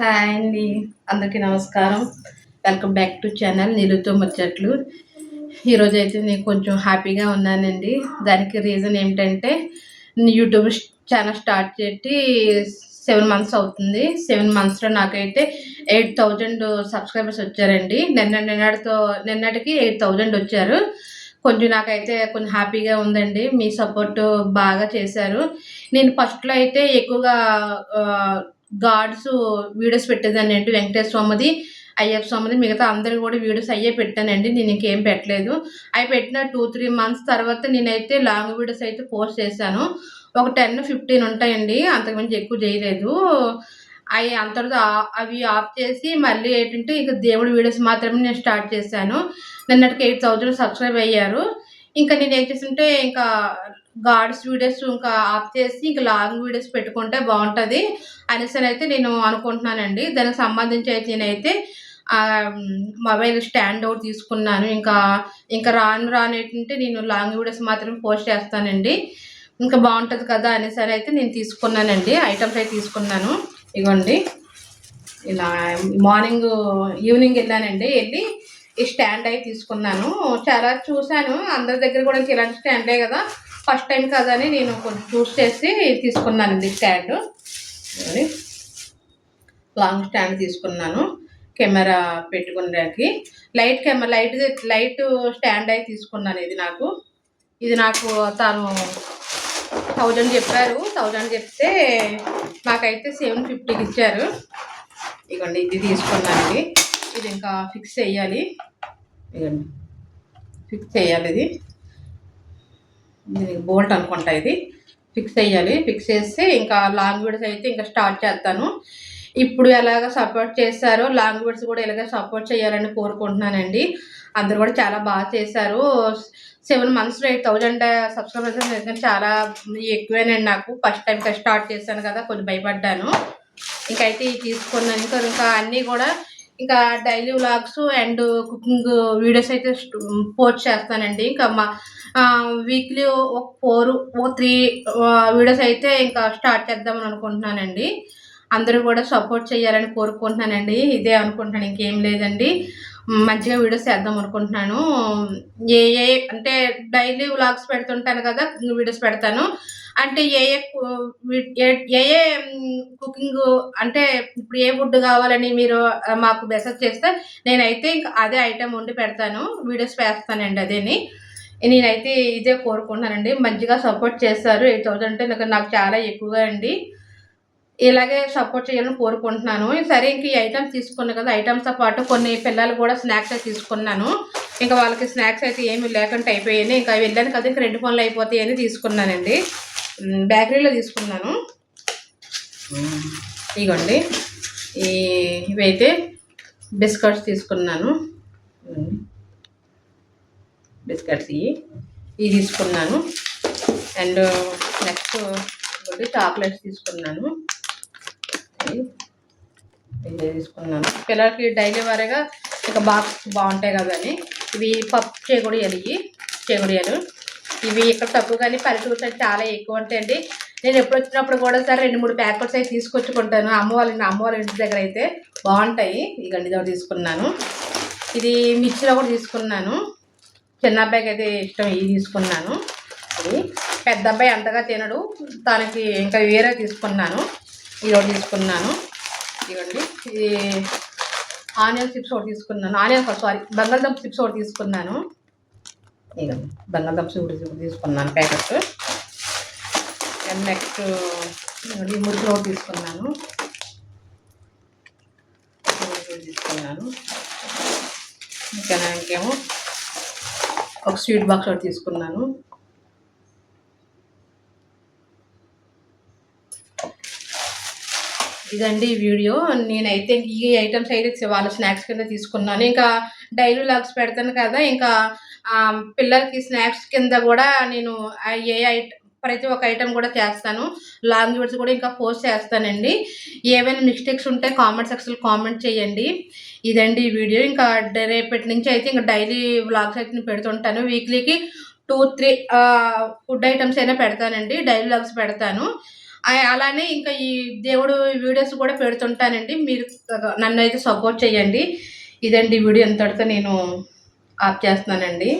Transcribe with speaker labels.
Speaker 1: Hi అండి. అందరికీ నమస్కారం. వెల్కమ్ బ్యాక్ టు ఛానల్ నీళ్ళతో ముచ్చట్లు. ఈరోజు అయితే నేను కొంచెం హ్యాపీగా ఉన్నానండి. దానికి రీజన్ ఏమిటంటే యూట్యూబ్ ఛానల్ స్టార్ట్ చేసి సెవెన్ మంత్స్ అవుతుంది. సెవెన్ మంత్స్లో నాకైతే ఎయిట్ థౌజండ్ సబ్స్క్రైబర్స్ వచ్చారండి. నిన్న నిన్నటితో నిన్నటికి ఎయిట్ థౌజండ్ వచ్చారు. కొంచెం నాకైతే కొంచెం హ్యాపీగా ఉందండి. మీ సపోర్ట్ బాగా చేశారు. నేను ఫస్ట్లో అయితే ఎక్కువగా గాడ్స్ వీడియోస్ పెట్టేదాన్ని అండి వెంకటేశ్వర స్వామిది అయ్యప్ప స్వామిది మిగతా అందరు కూడా వీడియోస్ అయ్యే పెట్టానండి నేను ఇంకేం పెట్టలేదు. అవి పెట్టిన టూ త్రీ మంత్స్ తర్వాత నేనైతే లాంగ్ వీడియోస్ అయితే పోస్ట్ చేశాను. ఒక టెన్ ఫిఫ్టీన్ ఉంటాయండి అంతకుమించి ఎక్కువ చేయలేదు. అవి అంతటితో ఆ- అవి ఆఫ్ చేసి మళ్ళీ ఏంటంటే ఇక దేవుడి వీడియోస్ మాత్రమే నేను స్టార్ట్ చేశాను. నిన్నటికి ఎయిట్ థౌజండ్ సబ్స్క్రైబ్ అయ్యారు. ఇంకా నేను ఏం చేస్తుంటే ఇంకా గాడ్స్ వీడియోస్ ఇంకా ఆఫ్ చేసి ఇంకా లాంగ్ వీడియోస్ పెట్టుకుంటే బాగుంటుంది అనేసి అయితే నేను అనుకుంటున్నానండి. దానికి సంబంధించి అయితే నేనైతే మొబైల్ స్టాండ్ ఒకటి తీసుకున్నాను. ఇంకా ఇంకా రాను రాను ఏంటంటే నేను లాంగ్ వీడియోస్ మాత్రం పోస్ట్ చేస్తానండి. ఇంకా బాగుంటుంది కదా అనేసి అయితే నేను తీసుకున్నానండి. ఐటమ్స్ అయితే తీసుకున్నాను. ఇగోండి. ఇలా మార్నింగ్ ఈవినింగ్ వెళ్ళానండి. వెళ్ళి ఈ స్టాండ్ అయితే తీసుకున్నాను. చాలా చూశాను. అందరి దగ్గర కూడా ఇంక ఇలాంటి స్టాండే కదా. ఫస్ట్ టైం కదని నేను కొంచెం చూస్ చేసి తీసుకున్నానండి స్టాండ్. లాంగ్ స్టాండ్ తీసుకున్నాను. కెమెరా పెట్టుకునేకి light camera light light stand అయి తీసుకున్నాను ఇది నాకు. ఇది నాకు తాను థౌజండ్ చెప్పారు. థౌజండ్ చెప్తే నాకైతే సెవెన్ ఫిఫ్టీకి ఇచ్చారు. ఇదిగోండి ఇది తీసుకున్నాను ఇది. ఇంకా ఫిక్స్ చేయాలి. ఇదిగోండి ఫిక్స్ చేయాలి ఇది. బోల్ట్ అనుకుంటా ఇది. ఫిక్స్ చేయాలి. ఫిక్స్ చేస్తే ఇంకా లాంగ్ వీడియోస్ అయితే ఇంకా స్టార్ట్ చేస్తాను. ఇప్పుడు ఎలాగ సపోర్ట్ చేశారో లాంగ్ వీడియోస్ కూడా ఇలాగ సపోర్ట్ చేయాలని కోరుకుంటున్నానండి. అందరూ కూడా చాలా బాగా చేశారు. సెవెన్ మంత్స్లో ఎయిట్ థౌజండ్ సబ్స్క్రైబర్స్ నిజంగా చాలా ఎక్కువేనండి నాకు. ఫస్ట్ టైం స్టార్ట్ చేశాను కదా కొంచెం భయపడ్డాను. ఇంకైతే ఇవి తీసుకున్నాను. ఇంకా ఇంకా అన్నీ కూడా ఇంకా daily vlogs and cooking videos అయితే పోస్ట్ చేస్తానండి. ఇంకా మా వీక్లీ ఒక ఫోర్ ఒక త్రీ వీడియోస్ అయితే ఇంకా స్టార్ట్ చేద్దామని అనుకుంటున్నానండి. అందరూ కూడా సపోర్ట్ చేయాలని కోరుకుంటున్నానండి. ఇదే అనుకుంటున్నాను ఇంకేం లేదండి. మంచిగా వీడియోస్ చేద్దాం అనుకుంటున్నాను. ఏ ఏ అంటే డైలీ వ్లాగ్స్ పెడుతుంటాను కదా వీడియోస్ పెడతాను. అంటే ఏ ఏ ఏ- కుకింగ్ అంటే ఇప్పుడు ఏ ఫుడ్ కావాలని మీరు మాకు మెసేజ్ చేస్తే నేనైతే ఇంకా అదే ఐటెం వండి పెడతాను. వీడియోస్ వేస్తానండి అదేని. నేనైతే ఇదే కోరుకుంటున్నానండి. మంచిగా సపోర్ట్ చేస్తారు. ఎయిట్ థౌసండ్ అంటే నాకు నాకు చాలా ఎక్కువగా అండి. ఇలాగే సపోర్ట్ చేయాలని కోరుకుంటున్నాను. సరే ఇంక ఈ ఐటమ్స్ తీసుకున్నాను కదా ఐటమ్స్తో పాటు కొన్ని పిల్లలు కూడా స్నాక్స్ అయితే తీసుకున్నాను. ఇంకా వాళ్ళకి స్నాక్స్ అయితే ఏమి లేకుండా అయిపోయాయి ఇంకా వెళ్ళాను కదా ఇంకా రెండు పనులు అయిపోతాయని తీసుకున్నానండి. బేకరీలో తీసుకున్నాను. ఇగోండి. ఈ ఇవైతే బిస్కెట్స్ తీసుకున్నాను. బిస్కెట్స్ ఇవి. ఇవి తీసుకున్నాను. అండ్ నెక్స్ట్ ఇంకోటి చాక్లెట్స్ తీసుకున్నాను. ఇవి తీసుకున్నాను. పిల్లలకి డైలీ వారీగా ఇక బాక్స్ బాగుంటాయి కదని ఇవి పప్పు చేగుడియాలు ఇవి. చేగుడియాలు. ఇవి ఇక్కడ తక్కువ కానీ పల్లెటూరు సైడ్ చాలా ఎక్కువ ఉంటాయండి. నేను ఎప్పుడు వచ్చినప్పుడు కూడా సరే రెండు మూడు ప్యాకెట్స్ అయితే తీసుకొచ్చుకుంటాను. అమ్మ వాళ్ళ అమ్మ వాళ్ళ ఇంటి దగ్గర అయితే బాగుంటాయి. ఈ గండి ఒకటి తీసుకున్నాను. ఇది మిర్చిలో కూడా తీసుకున్నాను. చిన్న అబ్బాయికి అయితే ఇష్టం ఇవి తీసుకున్నాను. ఇది పెద్ద అబ్బాయి అంతగా తినడు. తనకి ఇంకా వేరే తీసుకున్నాను. ఇది ఒకటి తీసుకున్నాను. ఇవ్వండి ఇది ఆనియన్ చిప్స్ ఒకటి తీసుకున్నాను. ఆనియన్ సారీ బంగాళదుంప చిప్స్ ఒకటి తీసుకున్నాను. ఇక బంగాళదుంప చిప్స్ తీసుకున్నాను ప్యాకెట్. అండ్ నెక్స్ట్ ఈ మురుకులు తీసుకున్నాను. తీసుకున్నాను. ఇంకా ఇంకేమో ఒక స్వీట్ బాక్స్ ఒకటి తీసుకున్నాను. ఇదండి వీడియో. నేనైతే ఈ ఐటమ్స్ అయితే వాళ్ళ స్నాక్స్ కింద తీసుకున్నాను. ఇంకా డైలీ లాగ్స్ పెడతాను కదా. ఇంకా పిల్లలకి స్నాక్స్ కింద కూడా నేను ఏ ఐట ప్రతి ఒక్క ఐటెం కూడా చేస్తాను. లాంగ్ వీడియోస్ కూడా ఇంకా పోస్ట్ చేస్తానండి. ఏవైనా మిస్టేక్స్ ఉంటే కామెంట్ సెక్షన్లో కామెంట్ చేయండి. ఇదండి ఈ వీడియో. ఇంకా రేపటి నుంచి అయితే ఇంకా డైలీ వ్లాగ్స్ అయితే నేను పెడుతుంటాను. వీక్లీకి టూ త్రీ ఫుడ్ ఐటమ్స్ అయినా పెడతానండి. డైలీ వ్లాగ్స్ పెడతాను. అలానే ఇంకా ఈ దేవుడు వీడియోస్ కూడా పెడుతుంటానండి. మీరు నన్ను అయితే సపోర్ట్ చేయండి. ఇదండి ఈ వీడియో ఎంతటితో నేను ఆఫ్ చేస్తున్నానండి.